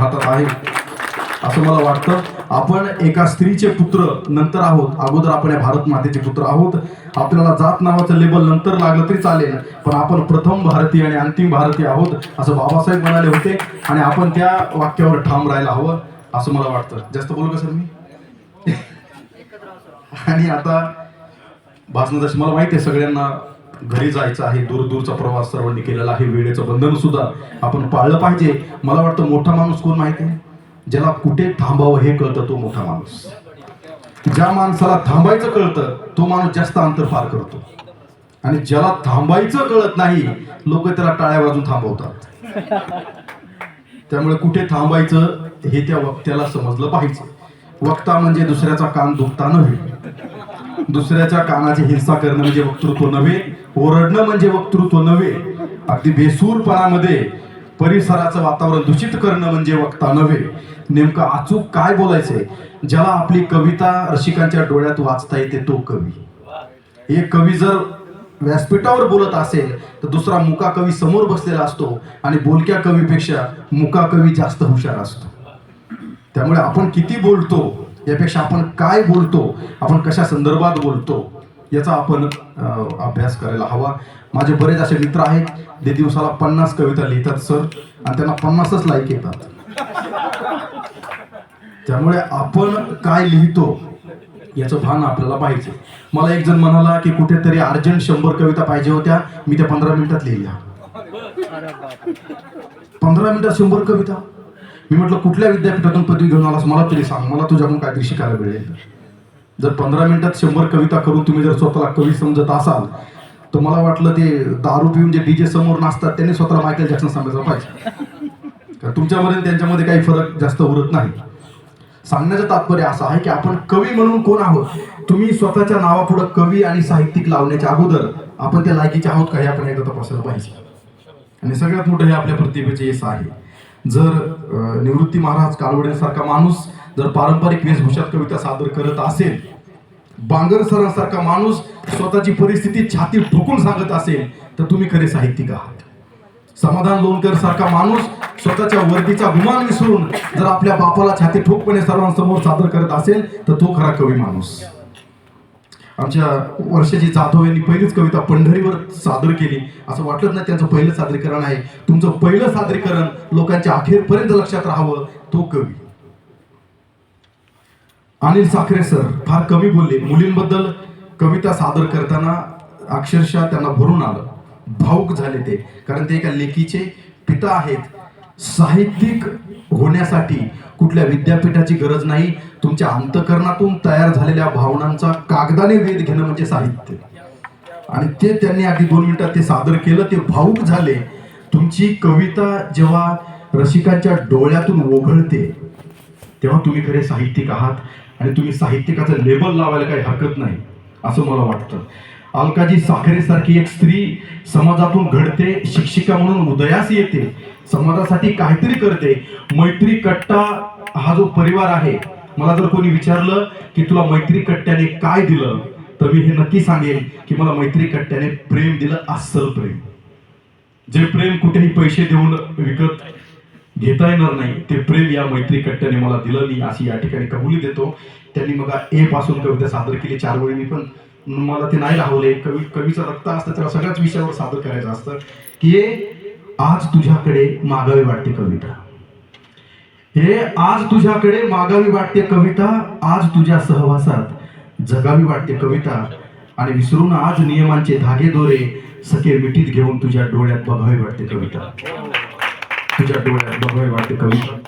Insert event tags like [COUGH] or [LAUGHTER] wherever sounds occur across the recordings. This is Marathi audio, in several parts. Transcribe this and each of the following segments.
हातात आहे. असं मला वाटतं. आपण एका स्त्रीचे पुत्र नंतर आहोत. अगोदर आपण या भारत मातेचे पुत्र आहोत. आपल्याला जात नावाचं लेबल नंतर लागलं तरी चालेल. पण आपण प्रथम भारतीय आणि अंतिम भारतीय आहोत असं बाबासाहेब म्हणाले होते. आणि आपण त्या वाक्यावर ठाम राहायला हवं असं मला वाटतं. जास्त बोलू का सर मी? [LAUGHS] आणि आता भाषण मला माहिती आहे सगळ्यांना घरी जायचं आहे दूर दूरचा प्रवास सर्वांनी केलेला आहे वेळेचं बंधन सुद्धा आपण पाळलं पाहिजे. मला वाटतं मोठा माणूस कोण माहिती आहे? ज्याला कुठे थांबावं हे कळतं तो मोठा माणूस. ज्या माणसाला थांबायचं कळतं तो माणूस जास्त अंतर पार करतो. आणि ज्याला थांबायचं कळत नाही लोक त्याला टाळ्या वाजून थांबवतात. त्यामुळे कुठे थांबायचं हे त्या वक्त्याला समजलं पाहिजे. वक्ता म्हणजे दुसऱ्याचा कान दुखता नव्हे दुसऱ्याच्या कानाची हिंसा करणं म्हणजे वक्तृत्व नव्हे ओरडणं म्हणजे वक्तृत्व नव्हे. अगदी बेसूरपणामध्ये परिसराचं वातावरण दूषित करणं म्हणजे वक्ता नव्हे. नेमकं अचूक काय बोलायचंय? ज्याला आपली कविता रसिकांच्या डोळ्यात वाचता येते तो कवी. एक कवी जर व्यासपीठावर बोलत असेल तर दुसरा मुका कवी समोर बसलेला असतो आणि बोलक्या कवीपेक्षा मुका कवी जास्त हुशार असतो. त्यामुळे आपण किती बोलतो यापेक्षा आपण काय बोलतो? आपण कशा संदर्भात बोलतो? याचा आपण अभ्यास करायला हवा. माझे बरेच असे मित्र आहेत ते दिवसाला पन्नास कविता लिहितात सर. आणि त्यांना पन्नासच लाईक येतात. त्यामुळे आपण काय लिहितो याचं भान आपल्याला पाहिजे. मला एक जण म्हणाला की कुठेतरी अर्जंट शंभर कविता पाहिजे होत्या मी त्या पंधरा मिनिटात लिहिल्या. पंधरा मिनिटात शंभर कविता? मी म्हटलं कुठल्या विद्यापीठातून पदवी घेऊन आलास? मला तरी सांग. मला तुझ्याकडून काहीतरी शिकायला मिळेल. जर पंधरा मिनिटात शंभर कविता करून तुम्ही जर स्वतःला कवी समजत असाल तर मला वाटलं ते दारू पिऊन जे डीजे समोर नाचतात त्यांनी स्वतःला मायकेल जॅक्सन समजायला पाहिजे. कारण तुमच्यामध्ये त्यांच्यामध्ये काही फरक जास्त उरत नाही. सांगण्याचं तात्पर्य असं आहे की आपण कवी म्हणून कोण आहोत? तुम्ही स्वतःच्या नावापुढं कवी आणि साहित्यिक लावण्याच्या अगोदर आपण त्या लायकीचे आहोत का हे आपण एकदा तपासायला पाहिजे. आणि सगळ्यात मोठं हे आपल्या प्रतिभेचे यश आहे जर निवृत्ती महाराज कालवडेसारखा माणूस जर पारंपरिक वेशभूषात कविता सादर करत असेल बांगर सरांसारखा माणूस स्वतःची परिस्थिती छाती ठोकून सांगत असेल तर तुम्ही खरे साहित्यिक आहात. समाधान लोणकर सारखा माणूस स्वतःच्या वर्दीचा गुमान विसरून जर आपल्या बापाला छाती ठोकपणे सर्वांसमोर सादर करत असेल तर तो खरा कवी माणूस. आमच्या वर्षाची जाधव यांनी पहिलीच कविता पंढरीवर सादर केली. असं वाटलं नाही त्यांचं पहिलं सादरीकरण आहे. तुमचं पहिलं सादरीकरण लोकांच्या अखेरपर्यंत लक्षात राहावं तो कवी. अनिल साखरे सर फार कमी बोलले. मुलींबद्दल कविता सादर करताना अक्षरशः त्यांना भरून आलं. भाऊक झाले ते. कारण ते एका लेखीचे पिता आहेत. साहित्यिक होण्यासाठी कुठल्या विद्यापीठाची गरज नाही तुमच्या अंतकरणातून तयार झालेल्या भावनांचा कागदाने वेध घेणं म्हणजे साहित्य. आणि ते त्यांनी आधी दोन मिनिटात ते सादर केलं ते भाऊक झाले. तुमची कविता जेव्हा रसिकांच्या डोळ्यातून ओघळते तेव्हा तुम्ही खरे साहित्यिक आहात आणि तुम्ही साहित्यिकाचं लेबल लावायला काही हरकत नाही असं मला वाटतं. अलकाजी साखरेसारखी एक स्त्री समाजातून घडते शिक्षिका म्हणून उदयास येते समाजासाठी काहीतरी करते. मैत्री कट्टा हा जो परिवार आहे मला जर कोणी विचारलं की तुला मैत्री कट्ट्याने काय दिलं तर मी हे नक्की सांगेन की मला मैत्री कट्ट्याने प्रेम दिलं अस्सल प्रेम. जे प्रेम कुठेही पैसे देऊन विकत घेता येणार नाही ते प्रेम या मैत्री कट्ट्याने मला दिलं. मी अशी या ठिकाणी कबुली देतो. त्यांनी मग ए पासून कविता सादर केली. चार वेळी मी पण मला ते नाही राहवले कवी कवीचं रक्त असतं त्याला सगळ्याच विषयावर सादर करायचं असतं. की हे आज तुझ्याकडे मागावी वाटते कविता. हे आज तुझ्याकडे मागावी वाटते कविता आज तुझ्या सहवासात जगावी वाटते कविता. आणि विसरून आज नियमांचे धागे दोरे सखे मिठीत घेऊन तुझ्या डोळ्यात बघावी वाटते कविता. तुझ्या डोळ्यात बघावी वाटते कविता.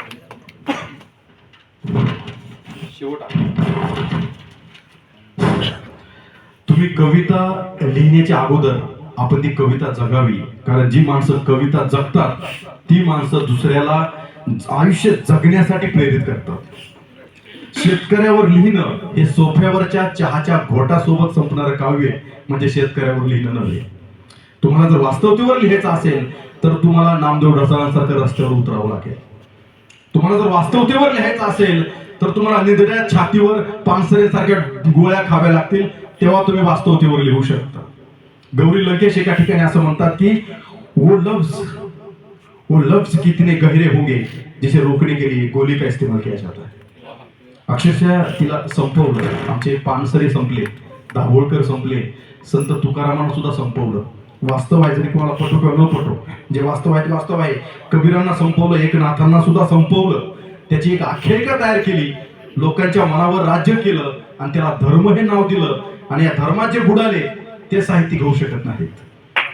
तुम्ही कविता लिहिण्याच्या अगोदर आपण ती कविता जगावी. कारण जी माणसं कविता जगतात ती माणसं दुसऱ्याला आयुष्य जगण्यासाठी प्रेरित करतात. शेतकऱ्यावर लिहिणं हे सोफ्यावरच्या चहाच्या घोटासोबत संपणारं काव्य म्हणजे शेतकऱ्यावर लिहिणं नव्हे. तुम्हाला जर वास्तवतेवर लिहायचं असेल तर तुम्हाला नामदेव ढसाळांसारख्या रस्त्यावर उतरावं लागेल. तुम्हाला जर वास्तवतेवर लिहायचं असेल तर तुम्हाला निधड्या छातीवर पानसरेसारख्या गोळ्या खाव्या लागतील तेव्हा तुम्ही वास्तवतेवर लिहू शकता. गौरी लंकेश एका ठिकाणी असं म्हणतात की वो लफ्ज वो लफ्ज कितने गहरे होंगे जिसे रोकने के लिए गोली का इस्तेमाल किया जाता है. अक्षरशः तिला संपवलं. आमचे पानसरे संपले दाभोळकर संपले संत तुकारामांना सुद्धा संपवलं. वास्तव आहे जरी कोणाला पटो किंवा न पटो. जे वास्तव आहे ते वास्तव आहे. कबीरांना संपवलं एकनाथांना सुद्धा संपवलं. त्याची एक आख्यायिका तयार केली. लोकांच्या मनावर राज्य केलं आणि त्याला धर्म हे नाव दिलं. आणि या धर्माचे बुडाले. ते साहित्य घेऊ शकत नाहीत.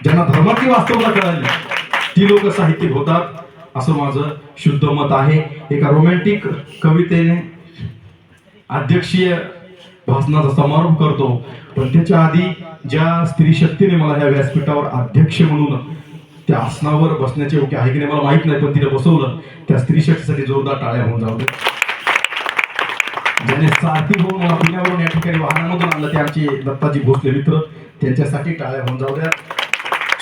ज्यांना धर्माची वास्तवता कळाली ती लोक साहित्यिक होतात. असं माझं शुद्ध मत आहे. एका रोमॅन्टिक कवितेने अध्यक्षीय भाषणाचा समारोप करतो. पण त्याच्या आधी ज्या स्त्री शक्तीने मला ह्या व्यासपीठावर अध्यक्ष म्हणून त्या आसनावर बसण्याचे योग्य आहे की नाही मला माहीत नाही पण तिला बसवलं. त्या स्त्री शक्तीसाठी जोरदार टाळ्या होऊन जाऊ दे. ज्याने सारथी होऊन पुण्यावरून या ठिकाणी वाहनामधून आणलं ते आमचे दत्ताजी भोसले मित्र त्यांच्यासाठी टाळ्या होऊन जाऊ द्या.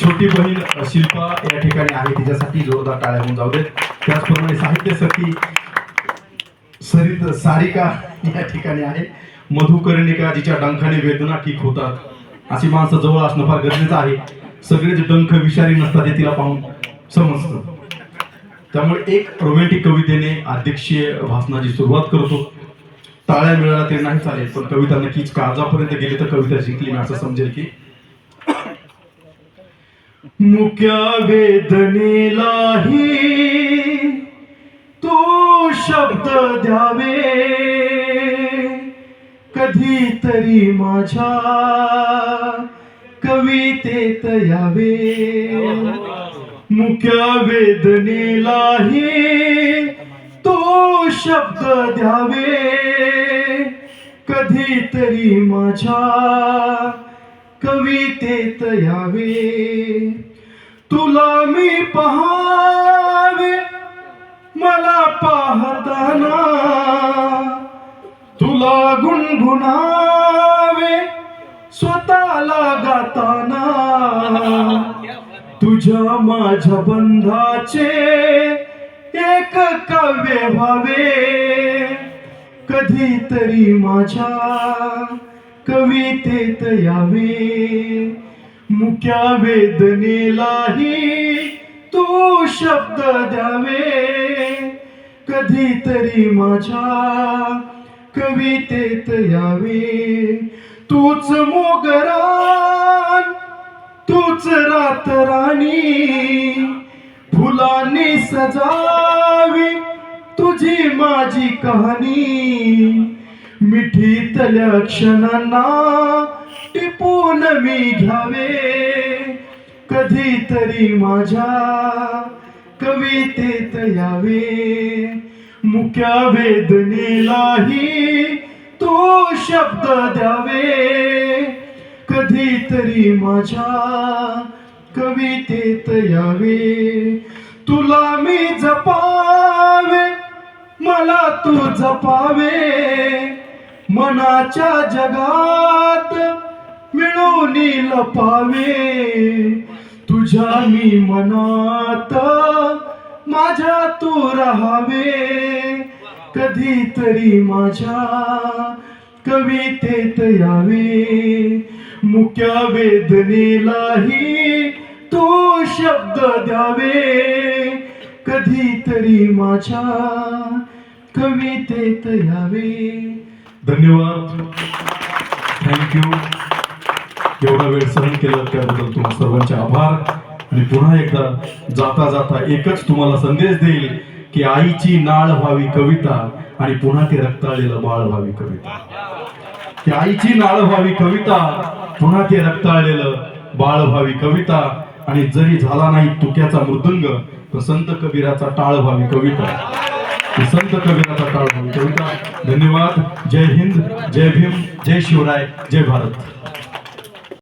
छोटी बहीण शिल्पा या ठिकाणी आहे तिच्यासाठी जोरदार टाळ्या होऊन जाऊ देत त्याचप्रमाणे साहित्य सखी सरित सारिका या ठिकाणी आहे. मधुकर्णिका जिच्या डंखाने वेदना ठीक होतात. अशी माणसं जवळ असणं फार गरजेचं आहे. सगळेच डंख विषारी नसतात हे तिला पाहून समजतं. त्यामुळे एक रोमॅन्टिक कवितेने अध्यक्षीय भाषणाची सुरुवात करतो. टाळ्या मिळाला तरी नाही चालेल पण कविता नक्कीच काळजापर्यंत गेली तर कविता जिंकली मी असं समजेल की. मुक्या वेदनेलाही तू शब्द द्यावे. कधीतरी माझ्या कवितेत यावे. मुक्या वेदनेलाही शब्द द्यावे. कधीतरी माझ्या कवितेत यावे. तुला मी पहावे मला पाहताना. तुला गुणगुणावे स्वतःला गाताना. [LAUGHS] तुझ्या माझ्या बंधाचे एक काव्य व्हावे. कधीतरी माझ्या कवितेत यावे. मुक्या वेदनेलाही तू शब्द द्यावे. कधीतरी माझ्या कवितेत यावे. तूच मोगरान तूच रात राणी फुलांनी सजावी तुझी माझी कहाणी. मिठीतल्या क्षणांना टिपून मी घ्यावे. कधीतरी माझ्या कवितेत यावे. मुक्या वेदनेलाही तो शब्द द्यावे. कधीतरी माझ्या कवितेत यावे. तुला मी जपावे मला तू जपावे. मनाच्या जगात मिळून लपावे. तुझ्या मी मनात माझ्या तू राहावे. कधीतरी माझ्या कवितेत यावे. मुक्या वेदनेलाही तो शब्द द्यावे. कधीतरी माझ्या कवितेत यावे. धन्यवाद. थँक्यू एवढा वेळ सहन केला त्याबद्दल तुम्हा सर्वांचे आभार. आणि पुन्हा एकदा जाता जाता एकच तुम्हाला संदेश देईल की आईची नाळ व्हावी कविता आणि पुन्हा ते रक्ताळलेलं बाळ व्हावी कविता. की आईची नाळ व्हावी कविता पुन्हा ते रक्ताळलेलं बाळ व्हावी कविता आणि जरी झाला नाही तुक्याचा मृदंग तर संत कबीराचा टाळ व्हावी कविता संत कबीराचा टाळ व्हावी कविता. धन्यवाद. जय हिंद जय भीम जय शिवराय जय भारत.